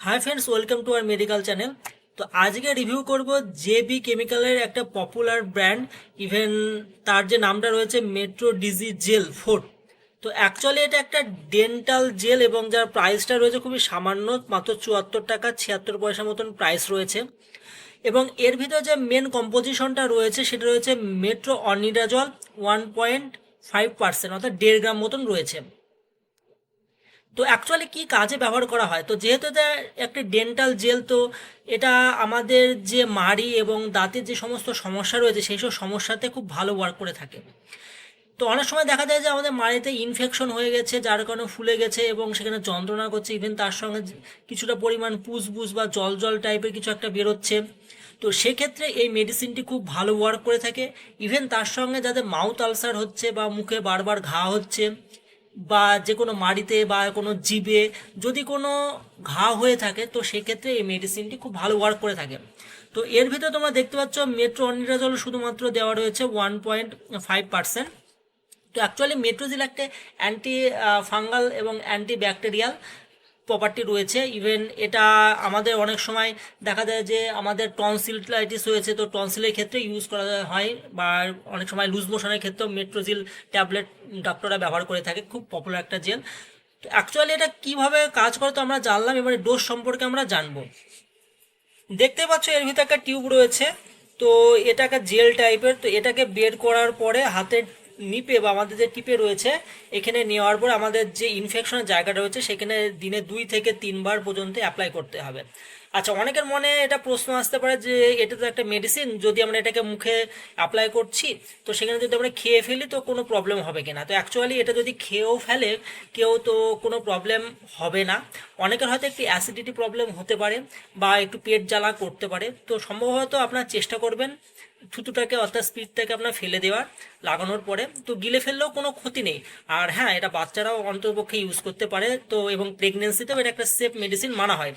Hi friends welcome to R medical channel তো আজকে review করব জেবি কেমিক্যালের একটা পপুলার ব্র্যান্ড ইভেন তার যে নামটা রয়েছে মেট্রো ডিজি জেল ফোর তো অ্যাকচুয়ালি এটা একটা ডেন্টাল জেল এবং যার প্রাইসটা রয়েছে খুবই সামান্য, মাত্র চুয়াত্তর টাকা, ছিয়াত্তর পয়সা মতন প্রাইস রয়েছে। এবং এর ভিতর যে মেন কম্পোজিশনটা রয়েছে, সেটা রয়েছে metronidazole one point five percent অর্থাৎ দেড় গ্রাম মতন রয়েছে। তো অ্যাকচুয়ালি কি কাজে ব্যবহার করা হয়? তো যেহেতু এটা একটি ডেন্টাল জেল তো এটা আমাদের যে মাড়ি এবং দাঁতের যে সমস্ত সমস্যা রয়েছে, সেই সব সমস্যাতে খুব ভালো ওয়ার্ক করে থাকে। তো অনেক সময় দেখা যায় যে আমাদের মাড়িতে ইনফেকশন হয়ে গেছে, যার কারণে ফুলে গেছে এবং সেখানে যন্ত্রণা করছে ইভেন তার সঙ্গে কিছুটা পরিমাণ পুসবুস বা জল জল টাইপের কিছু একটা বেরোচ্ছে। তো সেক্ষেত্রে এই মেডিসিনটি খুব ভালো ওয়ার্ক করে থাকে। ইভেন তার সঙ্গে যাদের মাউথ আলসার হচ্ছে বা মুখে বারবার ঘা হচ্ছে বা যে কোনো মাড়িতে বা কোনো জিবে যদি কোনো ঘা হয়ে থাকে, তো সেক্ষেত্রে এই মেডিসিনটি খুব ভালো ওয়ার্ক করে থাকে। তো এর ভিতরে তোমরা দেখতে পাচ্ছ মেট্রো অনিরাজল শুধুমাত্র দেওয়া রয়েছে ওয়ান পয়েন্ট ফাইভ পার্সেন্ট তো অ্যাকচুয়ালি মেট্রোজিল একটা অ্যান্টি ফাঙ্গাল এবং অ্যান্টি ব্যাকটেরিয়াল প্রপার্টি রয়েছে। ইভেন এটা আমাদের অনেক সময় দেখা যায় যে আমাদের টনসিলাইটিস হয়েছে, তো টনসিলের ক্ষেত্রে ইউজ করা হয় বা অনেক সময় লুজ মোশনের ক্ষেত্রেও মেট্রোজিল ট্যাবলেট ডক্টররা ব্যবহার করে থাকে, খুব পপুলার একটা জেল অ্যাকচুয়ালি এটা কীভাবে কাজ করে তো আমরা জানলাম, এবারে ডোজ সম্পর্কে আমরা জানব। দেখতে পাচ্ছ এর ভিতরে একটা টিউব রয়েছে, তো এটা একটা জেল টাইপের তো এটাকে বের করার পরে হাতের নিপে বা আমাদের যে টিপে রয়েছে, এখানে নেওয়ার পর আমাদের যে ইনফেকশনের জায়গাটা রয়েছে, সেখানে দিনে দুই থেকে তিনবার পর্যন্ত অ্যাপ্লাই করতে হবে। আচ্ছা অনেকের মনে এটা প্রশ্ন আসতে পারে যে এটা তো একটা মেডিসিন যদি আমরা এটাকে মুখে অ্যাপ্লাই করছি, তো সেখানে যদি আমরা খেয়ে ফেলি তো কোনো প্রবলেম হবে কিনা? তো অ্যাকচুয়ালি এটা যদি খেয়েও ফেলে, কেউ তো কোনো প্রবলেম হবে না। অনেকের হয়তো একটি অ্যাসিডিটি প্রবলেম হতে পারে বা একটু পেট জ্বালা করতে পারে। তো সম্ভবত আপনার চেষ্টা করবেন থুতুটাকে অর্থাৎ স্পিডটাকে আপনার ফেলে দেওয়ার লাগানোর পরে। তো গিলে ফেললেও কোনো ক্ষতি নেই। আর হ্যাঁ এটা বাচ্চারাও অন্তর্পক্ষে ইউজ করতে পারে। তো এবং প্রেগনেন্সিতেও এটা একটা সেফ মেডিসিন মানা হয়।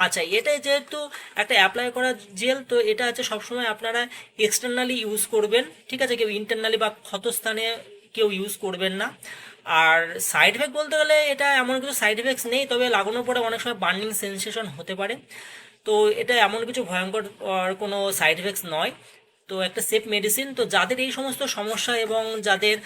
আচ্ছা এটা যেহেতু একটা অ্যাপ্লাই করা জেল তো এটা হচ্ছে সবসময় আপনারা এক্সটার্নালি ইউজ করবেন। ঠিক আছে, কেউ ইন্টারনালি বা ক্ষতস্থানে কেউ ইউজ করবেন না। আর সাইড এফেক্ট বলতে গেলে এটা এমন কিছু সাইড এফেক্টস নেই, তবে লাগানোর পরে অনেক সময় বার্নিং সেন্সেশন হতে পারে। তো এটা এমন কিছু ভয়ঙ্কর কোনো সাইড এফেক্টস নয়। তো একটা সেফ মেডিসিন তো যাদের এই সমস্ত সমস্যা এবং যাদের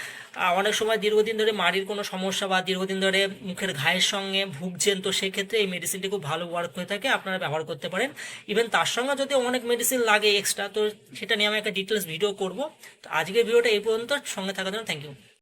অনেক সময় দীর্ঘদিন ধরে মাড়ির কোনো সমস্যা বা দীর্ঘদিন ধরে মুখের ঘায়ের সঙ্গে ভুগছেন, তো সেক্ষেত্রে এই মেডিসিনটি খুব ভালো ওয়ার্ক হয়ে থাকে, আপনারা ব্যবহার করতে পারেন। ইভেন তার সঙ্গে যদি অনেক মেডিসিন লাগে এক্সট্রা তো সেটা নিয়ে আমি একটা ডিটেলস ভিডিও করব। তো আজকের ভিডিওটা এই পর্যন্ত, সঙ্গে থাকার জন্য থ্যাংক ইউ